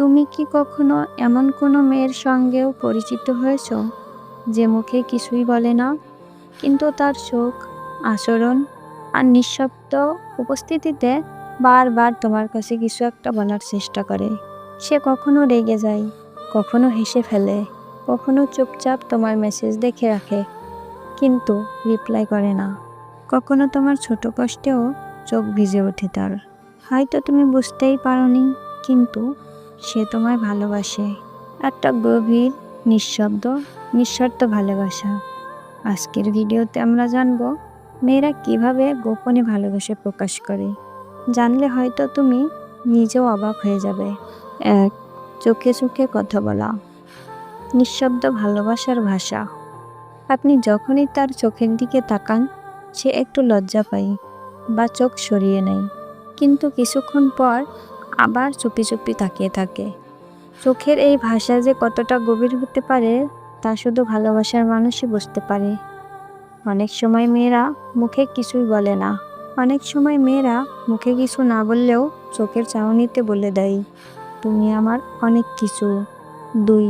তুমি কি কখনো এমন কোনো মেয়ের সঙ্গেও পরিচিত হয়েছ যে মুখে কিছুই বলে না? কিন্তু তার চোখ, আচরণ আর নিঃশব্দ উপস্থিতিতে বারবার তোমার কাছে কিছু একটা বলার চেষ্টা করে। সে কখনো রেগে যায়, কখনো হেসে ফেলে, কখনো চুপচাপ তোমার মেসেজ দেখে রাখে, কিন্তু রিপ্লাই করে না। কখনো তোমার ছোট কষ্টেও চোখ ভিজে ওঠে তার। হয়তো তুমি বুঝতেই পারোনি, কিন্তু সে তোমায় ভালোবাসে। একটা গভীর, নিঃশব্দ, নিঃস্বার্থ ভালোবাসা। আজকের ভিডিওতে আমরা জানব, মেয়েরা কীভাবে গোপনে ভালোবাসা প্রকাশ করে। জানলে হয়তো তুমি নিজেও অবাক হয়ে যাবে। এক, চোখে চোখে কথা বলা। নিঃশব্দ ভালোবাসার ভাষা। আপনি যখনই তার চোখের দিকে তাকান, সে একটু লজ্জা পায় বা চোখ সরিয়ে নেয়। কিন্তু কিছুক্ষণ পর আবার চুপি চুপি তাকিয়ে থাকে। চোখের এই ভাষা যে কতটা গভীর হতে পারে, তা শুধু ভালোবাসার মানুষই বুঝতে পারে। অনেক সময় মেয়েরা মুখে কিছুই বলে না। অনেক সময় মেয়েরা মুখে কিছু না বললেও চোখের চাউনিতে বলে দেয়, তুমি আমার অনেক কিছু। দুই,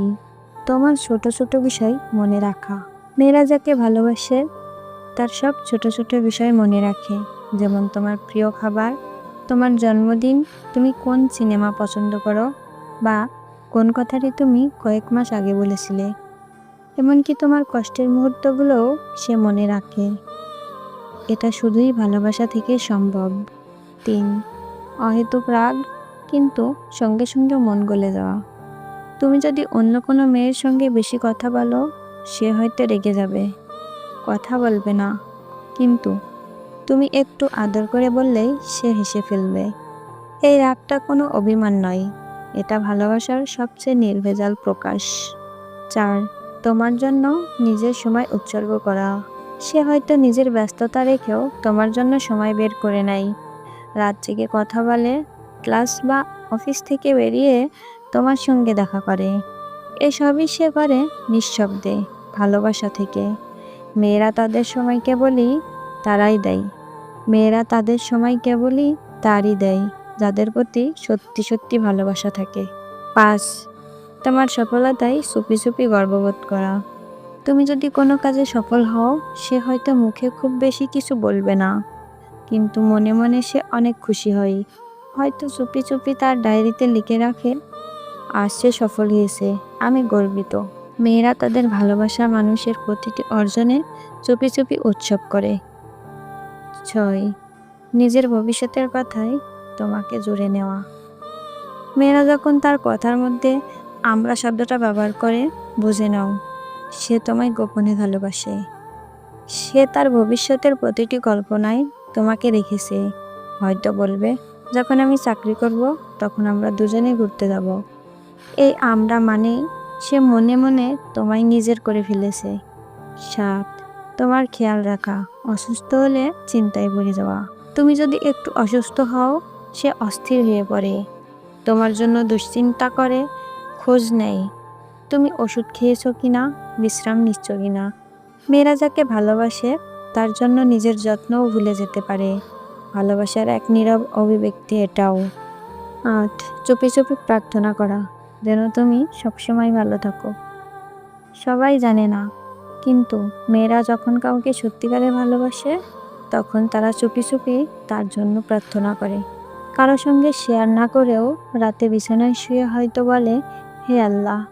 তোমার ছোট ছোট বিষয় মনে রাখা। মেয়েরা যাকে ভালোবাসে, তার সব ছোট ছোট বিষয় মনে রাখে, যেমন তোমার প্রিয় খাবার তোমার জন্মদিন তুমি কোন সিনেমা পছন্দ করো? বা কোন কথাটি তুমি কয়েক মাস আগে বলেছিলে? এমনকি তোমার কষ্টের মুহূর্তগুলোও সে মনে রাখে। এটা শুধুই ভালোবাসা থেকে সম্ভব। তিন, অহেতুক রাগ কিন্তু সঙ্গে সঙ্গে মন গলে যাওয়া। তুমি যদি অন্য কোনো মেয়ের সঙ্গে বেশি কথা বলো, সে হয়তো রেগে যাবে। কথা বলবে না। কিন্তু তুমি একটু আদর করে বললেই সে হেসে ফেলবে। এই রাগটা কোনো অভিমান নয়। এটা ভালোবাসার সবচেয়ে নির্ভেজাল প্রকাশ। চার, তোমার জন্য নিজের সময় উৎসর্গ করা। সে হয়তো নিজের ব্যস্ততা রেখেও তোমার জন্য সময় বের করে নেয়। রাত জেগে কথা বলে, ক্লাস বা অফিস থেকে বেরিয়ে তোমার সঙ্গে দেখা করে। এসবই সে করে নিঃশব্দে, ভালোবাসা থেকে। মেয়েরা তাদের সময়কে বলি তারাই দেয়। মেয়েরা তাদের সময় কেবলই তারই দেয়, যাদের প্রতি সত্যি সত্যি ভালোবাসা থাকে। পাঁচ, তোমার সফলতায় চুপি চুপি গর্ববোধ করা। তুমি যদি কোনো কাজে সফল হও, সে হয়তো মুখে খুব বেশি কিছু বলবে না, কিন্তু মনে মনে সে অনেক খুশি হয়। হয়তো চুপি চুপি তার ডায়েরিতে লিখে রাখে, আজ সে সফল হয়েছে, আমি গর্বিত। মেয়েরা তাদের ভালোবাসা মানুষের প্রতিটি অর্জনে চুপি চুপি উৎসব করে। ছয়, নিজের ভবিষ্যতের কথাই তোমাকে জুড়ে নেওয়া। মেয়েরা যখন তার কথার মধ্যে আমরা শব্দটা ব্যবহার করে, বুঝে নাও, সে তোমায় গোপনে ভালোবাসে। সে তার ভবিষ্যতের প্রতিটি কল্পনায় তোমাকে রেখেছে। হয়তো বলবে, যখন আমি চাকরি করব, তখন আমরা দুজনে ঘুরতে যাব। এই আমরা মানে সে মনে মনে তোমায় নিজের করে ফেলেছে। সাত তোমার খেয়াল রাখা, অসুস্থ হলে চিন্তায় পড়ে যাওয়া। তুমি যদি একটু অসুস্থ হও, সে অস্থির হয়ে পড়ে। তোমার জন্য দুশ্চিন্তা করে, খোঁজ নেয় তুমি ওষুধ খেয়েছ কি না বিশ্রাম নিচ্ছ কি না মেয়েরা যাকে ভালোবাসে, তার জন্য নিজের যত্নও ভুলে যেতে পারে। ভালোবাসার এক নীরব অভিব্যক্তি এটাও। আট, চুপি চুপি প্রার্থনা করা, যেন তুমি সবসময় ভালো থাকো। সবাই জানে না কিন্তু মেয়েরা যখন কাউকে সত্যিকারে ভালোবাসে, তখন তারা চুপি চুপি তার জন্য প্রার্থনা করে। কারও সঙ্গে শেয়ার না করেও রাতে বিছানায় শুয়ে হয়তো বলে, হে আল্লাহ,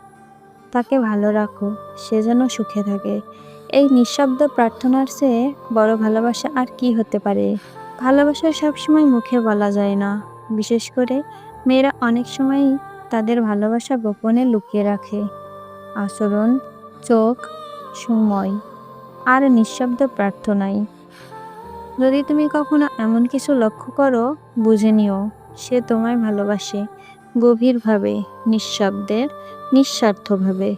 তাকে ভালো রাখো, সে যেন সুখে থাকে। এই নিঃশব্দ প্রার্থনার চেয়ে বড় ভালোবাসা আর কি হতে পারে? ভালোবাসা সবসময় মুখে বলা যায় না। বিশেষ করে মেয়েরা অনেক সময়ই তাদের ভালোবাসা গোপনে লুকিয়ে রাখে। আচরণ, চোখ সময় আর নিঃশব্দ প্রার্থনাই যদি তুমি কখনো এমন কিছু লক্ষ্য করো, বুঝে নিও, সে তোমায় ভালোবাসে, গভীরভাবে, নিঃশব্দের, নিঃস্বার্থভাবে।